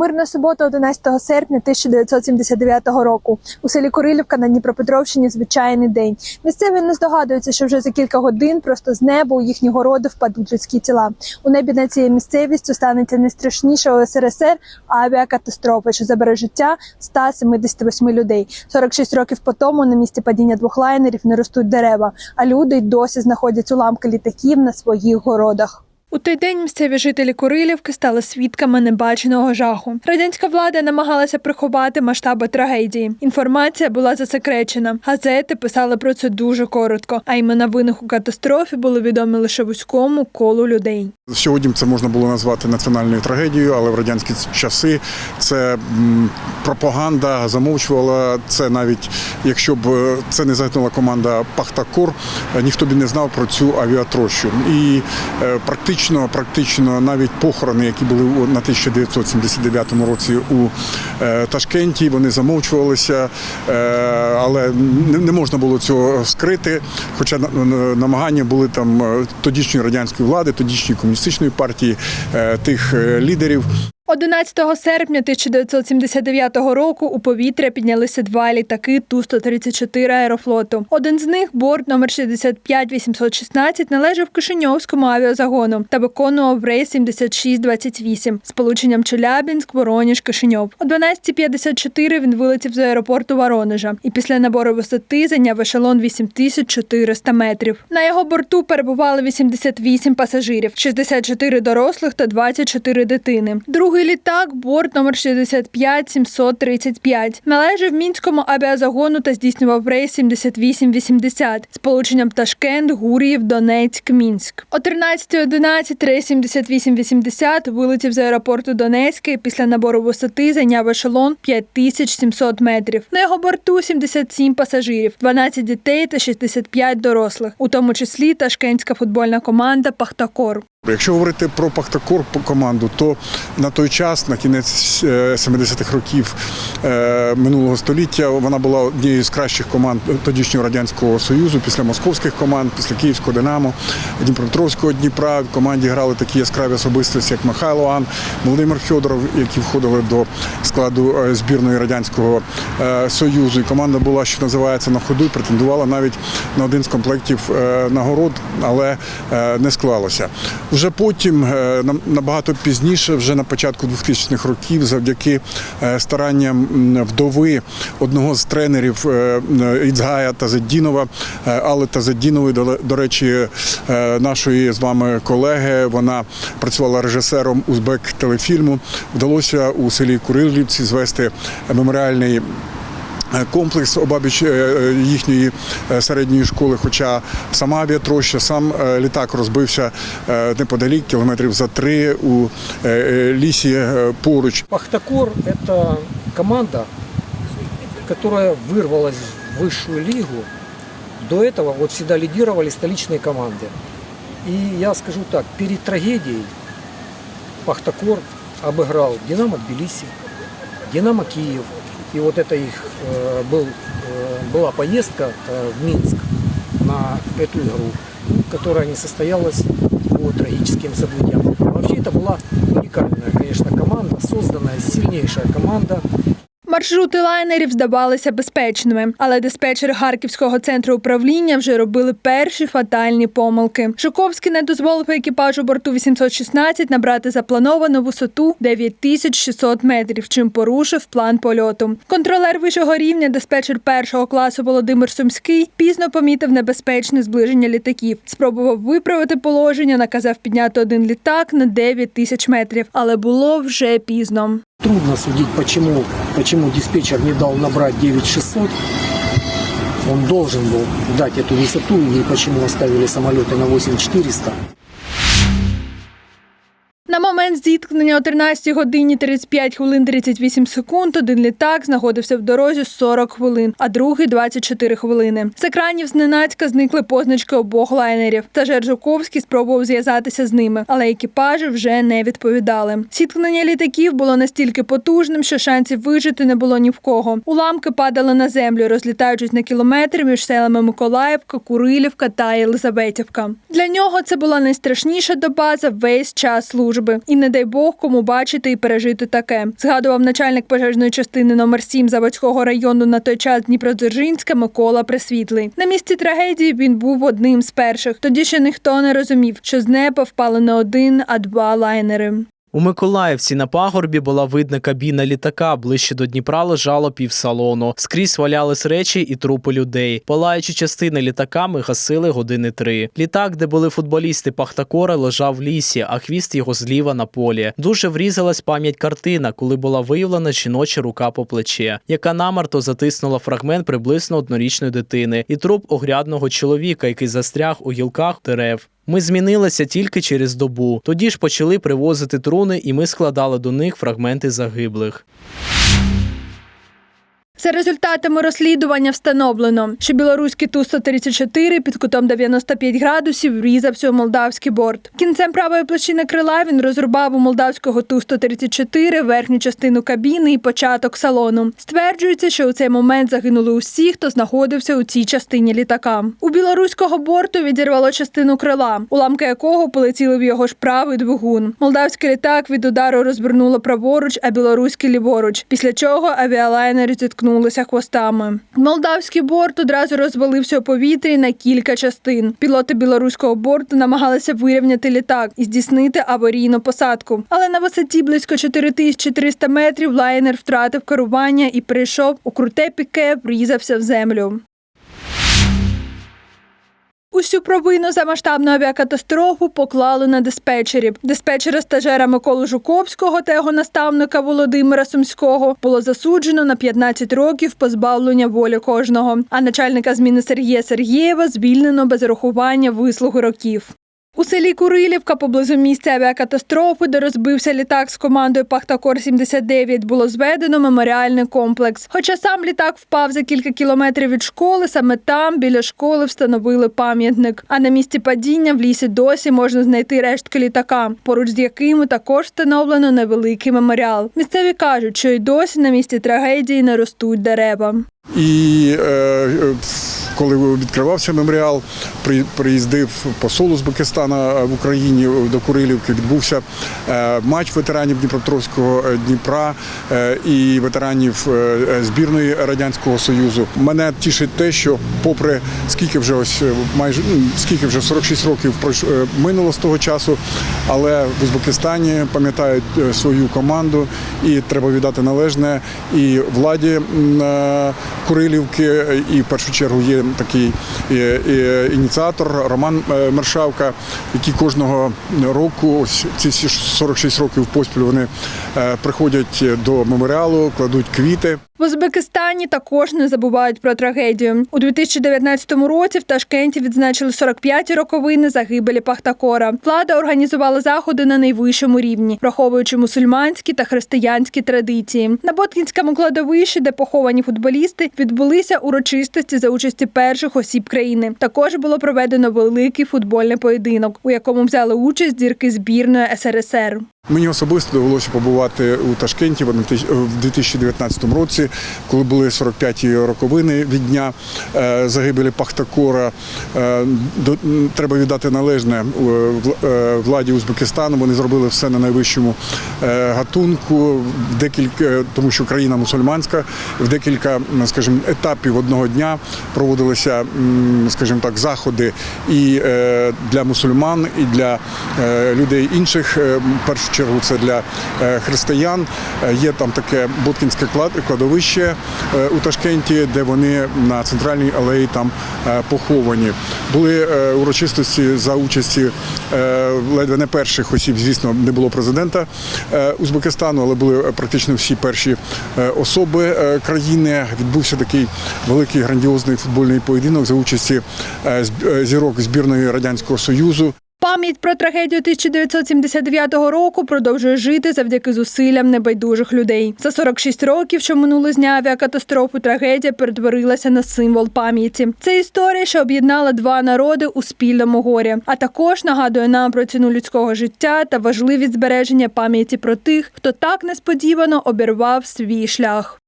Мирна субота, 11 серпня 1979 року. У селі Курилівка на Дніпропетровщині звичайний день. Місцеві не здогадуються, що вже за кілька годин просто з неба у їхні городи впадуть людські тіла. У небі над цією місцевістю станеться найстрашніша у СРСР авіакатастрофа, що забере життя 178 людей. 46 років по тому на місці падіння двох лайнерів не ростуть дерева, а люди досі знаходять уламки літаків на своїх городах. У той день місцеві жителі Курилівки стали свідками небаченого жаху. Радянська влада намагалася приховати масштаби трагедії. Інформація була засекречена. Газети писали про це дуже коротко. А імена винних у катастрофі були відомі лише вузькому колу людей. Сьогодні це можна було назвати національною трагедією, але в радянські часи це пропаганда замовчувала це навіть якщо б це не загинула команда Пахтакор, е, ніхто б не знав про цю авіатрощу. І е, практично, практично навіть похорони, які були на 1979 році у е, Ташкенті, вони замовчувалися, е, але не, можна було цього скрити. Хоча на- на- намагання були там е, тодішньої радянської влади, тодішньої комуністичної партії, тих лідерів. 11 серпня 1979 року у повітря піднялися два літаки Ту-134 аерофлоту. Один з них, борт номер 65816, належав Кишиньовському авіазагону та виконував рейс 7628 з полученням Челябінськ, Вороніж, Кишиньов. О 12.54 він вилетів з аеропорту Воронежа і після набору висоти зайняв ешелон 8400 метрів. На його борту перебували 88 пасажирів, 64 дорослих та 24 дитини. Другий літак, борт номер 65735, належав мінському авіазагону та здійснював рейс 7880 з полученням Ташкент, Гур'їв, Донецьк, Мінськ. О 13.11 рейс 7880 вилетів з аеропорту Донецька і після набору висоти зайняв ешелон 5700 метрів. На його борту 77 пасажирів, 12 дітей та 65 дорослих, у тому числі ташкентська футбольна команда Пахтакор. Якщо говорити про Пахтакор команду, то на той час, на кінець е, 70-х років е, минулого століття, вона була однією з кращих команд тодішнього радянського союзу після московських команд, після Київського Динамо, Дніпропетровського Дніпра. В команді грали такі яскраві особистості, як Михайло Ан, Володимир Федоров, які входили до складу е, збірної радянського е, союзу. І команда була, що називається, на ходу, і претендувала навіть на один з комплектів е, нагород, але е, не склалося. Вже потім, е, набагато пізніше, вже на початку 2000-х років, завдяки е, старанням вдови одного з тренерів е, Іцгая Тазеддінова, е, Алли Тазеддінової, до, речі, нашої з вами колеги, вона працювала режисером узбек телефільму. Вдалося у селі Курилівці звести меморіальний комплекс обабіч е, е, їхньої е, середньої школи. Хоча сама авіатроща, сам е, літак розбився е, неподалік, кілометрів за три у е, е, лісі е, поруч. Пахтакор – это команда, которая вырвалась в высшую лигу. До этого вот всегда лидировали столичные команды. И я скажу так, перед трагедией Пахтакор обыграл Динамо Тбилиси, Динамо Киев. И вот это их э, был, э, была поездка э, в Минск на эту игру, которая не состоялась по трагическим событиям. Вообще это была уникальная, конечно, команда, созданная сильнейшая команда, Маршрути лайнерів здавалися безпечними, але диспетчери Харківського центру управління вже робили перші фатальні помилки. Жуковський не дозволив екіпажу борту 816 набрати заплановану висоту 9600 метрів, чим порушив план польоту. Контролер вищого рівня, диспетчер першого класу Володимир Сумський, пізно помітив небезпечне зближення літаків. Спробував виправити положення, наказав підняти один літак на 9 тисяч метрів, але було вже пізно. Трудно судить, почему, почему диспетчер не дал набрать 9600. Он должен был дать эту высоту и почему оставили самолеты на 8400. Момент зіткнення о 13 годині 35 хвилин 38 секунд один літак знаходився в дорозі 40 хвилин, а другий 24 хвилини. З екранів зненацька зникли позначки обох лайнерів. Стажер Жуковський спробував зв'язатися з ними, але екіпажі вже не відповідали. Зіткнення літаків було настільки потужним, що шансів вижити не було ні в кого. Уламки падали на землю, розлітаючись на кілометри між селами Миколаївка, Курилівка та Єлизаветівка. Для нього це була найстрашніша доба за весь час служби. І не дай Бог кому бачити і пережити таке. Згадував начальник пожежної частини номер 7 Заводського району на той час Дніпродзержинська Микола Пресвітлий. На місці трагедії він був одним з перших. Тоді ще ніхто не розумів, що з неба впали не один, а два лайнери. У Миколаївці на пагорбі була видна кабіна літака. Ближче до Дніпра лежало півсалону. Скрізь валялись речі і трупи людей. Палаючі частини літаками гасили години три. Літак, де були футболісти Пахтакора, лежав в лісі, а хвіст його зліва на полі. Дуже врізалась пам'ять картина, коли була виявлена жіноча рука по плече, яка намарто затиснула фрагмент приблизно однорічної дитини і труп огрядного чоловіка, який застряг у гілках дерев. Ми змінилися тільки через добу. Тоді ж почали привозити труни, і ми складали до них фрагменти загиблих. За результатами розслідування встановлено, що білоруський Ту-134 під кутом 95 градусів врізався у молдавський борт. Кінцем правої площини крила він розрубав у молдавського Ту-134 верхню частину кабіни і початок салону. Стверджується, що у цей момент загинули усі, хто знаходився у цій частині літака. У білоруського борту відірвало частину крила, уламки якого полетіли в його ж правий двигун. Молдавський літак від удару розвернуло праворуч, а білоруський ліворуч. Після чого авіалайнери зіткнулися хвостами. Молдавський борт одразу розвалився у повітрі на кілька частин. Пілоти білоруського борту намагалися вирівняти літак і здійснити аварійну посадку. Але на висоті близько 4300 метрів лайнер втратив керування і прийшов у круте піке, врізався в землю. Усю провину за масштабну авіакатастрофу поклали на диспетчерів. Диспетчера стажера Миколу Жуковського та його наставника Володимира Сумського було засуджено на 15 років позбавлення волі кожного. А начальника зміни Сергія Сергієва звільнено без рахування вислуги років. У селі Курилівка поблизу місця авіакатастрофи, де розбився літак з командою Пахтакор-79, було зведено меморіальний комплекс. Хоча сам літак впав за кілька кілометрів від школи, саме там біля школи встановили пам'ятник. А на місці падіння в лісі досі можна знайти рештки літака, поруч з якими також встановлено невеликий меморіал. Місцеві кажуть, що й досі на місці трагедії не ростуть дерева. І е, е, коли відкривався меморіал, при- приїздив посол Узбекистана в Україні до Курилівки. Відбувся е, матч ветеранів Дніпропетровського е, Дніпра е, і ветеранів е, збірної радянського союзу. Мене тішить те, що, попри скільки вже ось е, майже скільки вже 46 років е, минуло з того часу, але в Узбекистані пам'ятають е, свою команду, і треба віддати належне і владі е, Курилівки, і в першу чергу є такий е, е, ініціатор Роман е, Мершавка, який кожного року, ось ці всі 46 років поспіль, вони приходять до меморіалу, кладуть квіти. В Узбекистані також не забувають про трагедію. У 2019 році в Ташкенті відзначили 45-ті роковини загибелі Пахтакора. Влада організувала заходи на найвищому рівні, враховуючи мусульманські та християнські традиції. На Боткінському кладовищі, де поховані футболісти, відбулися урочистості за участі перших осіб країни. Також було проведено великий футбольний поєдинок, у якому взяли участь зірки збірної СРСР. Мені особисто довелося побувати у Ташкенті в 2019 році, коли були 45-ті роковини від дня е, загибелі Пахтакора. Е, Треба віддати належне е, вл- владі Узбекистану. Вони зробили все на найвищому гатунку, декілька, тому що країна мусульманська, в декілька, скажімо, етапів одного дня проводилися, скажімо так, заходи і для мусульман, і для людей інших. В першу чергу це для е, християн. Е, Є там таке Боткінське клад- кладовище е, у Ташкенті, де вони на центральній алеї там поховані. Були урочистості за участі ледве не перших осіб. Звісно, не було президента Узбекистану, але були практично всі перші особи країни. Відбувся такий великий грандіозний футбольний поєдинок за участі зірок збірної радянського союзу. Пам'ять про трагедію 1979 року продовжує жити завдяки зусиллям небайдужих людей. За 46 років, що минули з дня авіакатастрофи, трагедія перетворилася на символ пам'яті. Це історія, що об'єднала два народи у спільному горі, а також нагадує нам про ціну людського життя та важливість збереження пам'яті про тих, хто так несподівано обірвав свій шлях.